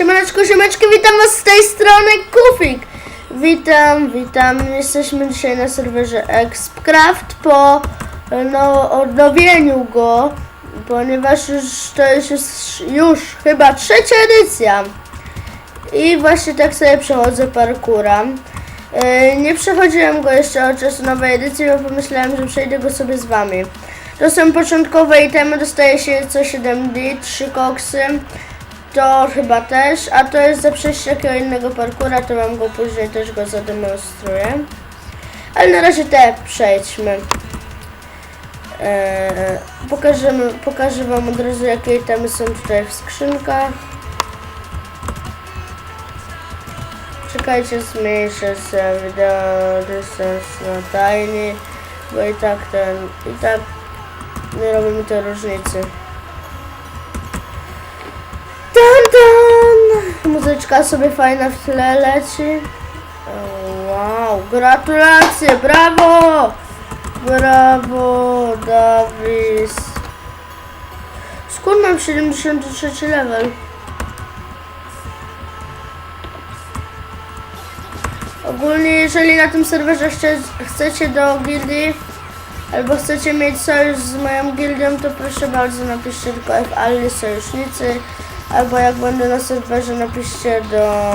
Siemaneczko, siemeczki, witam was z tej strony Kufik. Witam, witam. Jesteśmy dzisiaj na serwerze Expcraft po no, odnowieniu go, ponieważ już to jest już, już chyba trzecia edycja. I właśnie tak sobie przechodzę parkura. Yy, nie przechodziłem go jeszcze od czasu nowej edycji, bo pomyślałem, że przejdę go sobie z wami. To są początkowe itemy, dostaje się co 7D, 3 koksy. To chyba też, a to jest za przejście takiego innego parkura, to wam go później też go zademonstruję. Ale na razie te przejdźmy. Eee, pokażemy, pokażę wam od razu jakie itemy są tutaj w skrzynkach. Czekajcie, zmniejszę sobie wideo dystans na tajny, bo i tak ten, i tak nie robi mi to różnicy. Tan! Muzyczka sobie fajna w tle leci. Wow, gratulacje, brawo! Brawo, Dawis. Skąd mam 73 level? Ogólnie, jeżeli na tym serwerze chcecie do gildii albo chcecie mieć sojusz z moją gildią, to proszę bardzo napiszcie tylko F Ali sojusznicy albo jak będę na serwerze napiszcie do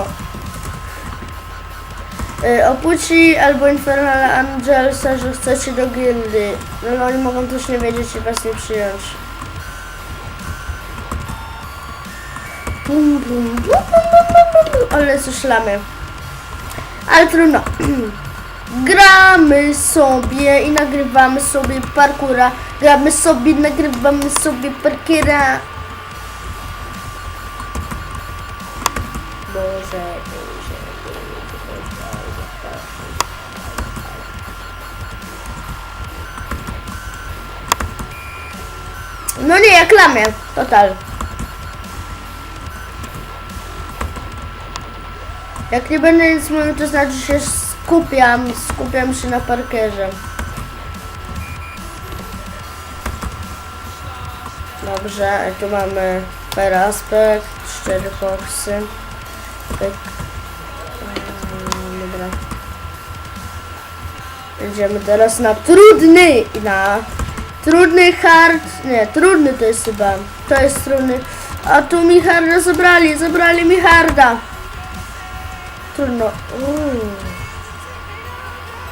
y, Opuci albo Infernal Angelsa, że chcecie do gildii. No, no oni mogą też nie wiedzieć i was nie przyjąć. Bum, bum, bum, bum, bum, bum, bum. Ale coś lamy. Ale trudno. Gramy sobie i nagrywamy sobie parkura. Gramy sobie, nagrywamy sobie parkiera. No nie, lamię. Total. Jak nie będę nic mówił, to znaczy się skupiam, skupiam się na parkerze. Dobrze, tu mamy per aspekt, cztery foxy. Pyk. Mm, Dobra. Idziemy teraz na trudny, na trudny hard, nie, trudny to jest chyba, to jest trudny. A tu mi harda zabrali, zabrali mi harda. Trudno. Uuu.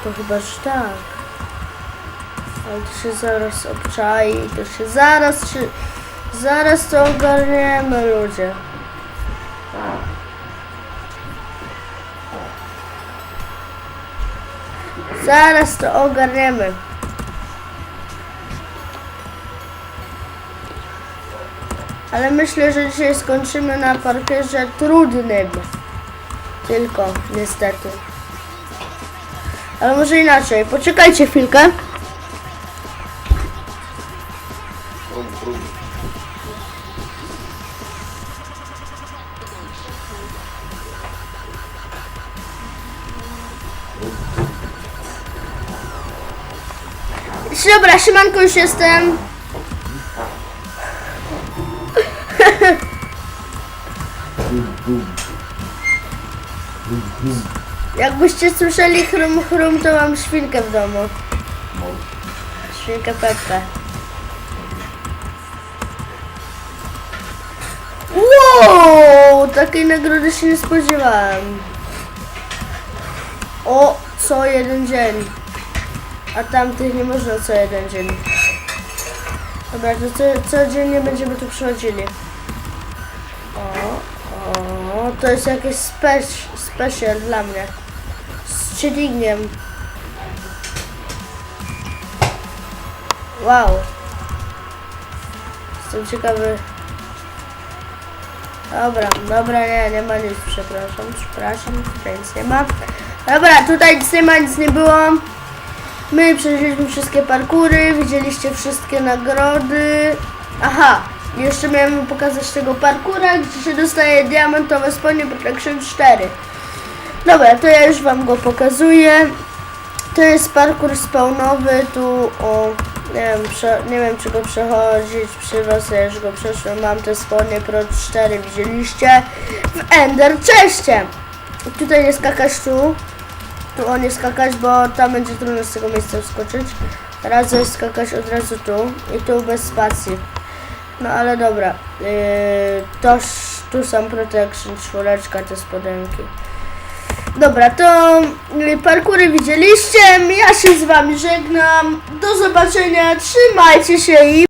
To chyba że tak. Ale to się zaraz obczai, to się zaraz się, zaraz to ogarniemy ludzie. Zaraz to ogarniemy. Ale myślę, że dzisiaj skończymy na parkerze trudnym. Tylko, niestety. Ale może inaczej. Poczekajcie chwilkę. Dobra, siemanko już jestem. Jakbyście słyszeli chrum chrum, to mam świnkę w domu. Świnkę Peppę. Wow! Takiej nagrody się nie spodziewałem. O, co jeden dzień. A tamtych nie można co jeden dzień. Dobra, to co, codziennie będziemy tu przychodzili. To jest jakieś spec, special dla mnie. Z cheatingiem. Wow. Jestem ciekawy. Dobra, dobra, nie, nie ma nic, przepraszam, przepraszam, tutaj nic nie ma. Dobra, tutaj nic nie ma, nic nie było. My przeszliśmy wszystkie parkury, widzieliście wszystkie nagrody. Aha, jeszcze miałem pokazać tego parkura, gdzie się dostaje diamentowe spodnie Protection 4. Dobra, to ja już wam go pokazuję. To jest parkur spawnowy, tu o, Nie wiem, prze, nie wiem czy go przechodzić przy was, ja już go przeszłem, mam te spodnie Pro 4, widzieliście? W Ender Czeście! Tutaj nie skakać tu, tu o nie skakać, bo tam będzie trudno z tego miejsca wskoczyć. Radzę skakać od razu tu i tu bez spacji. No ale dobra, yy, to tu są protection, czwóreczka, te spodenki. Dobra, to y, parkury widzieliście, ja się z wami żegnam, do zobaczenia, trzymajcie się i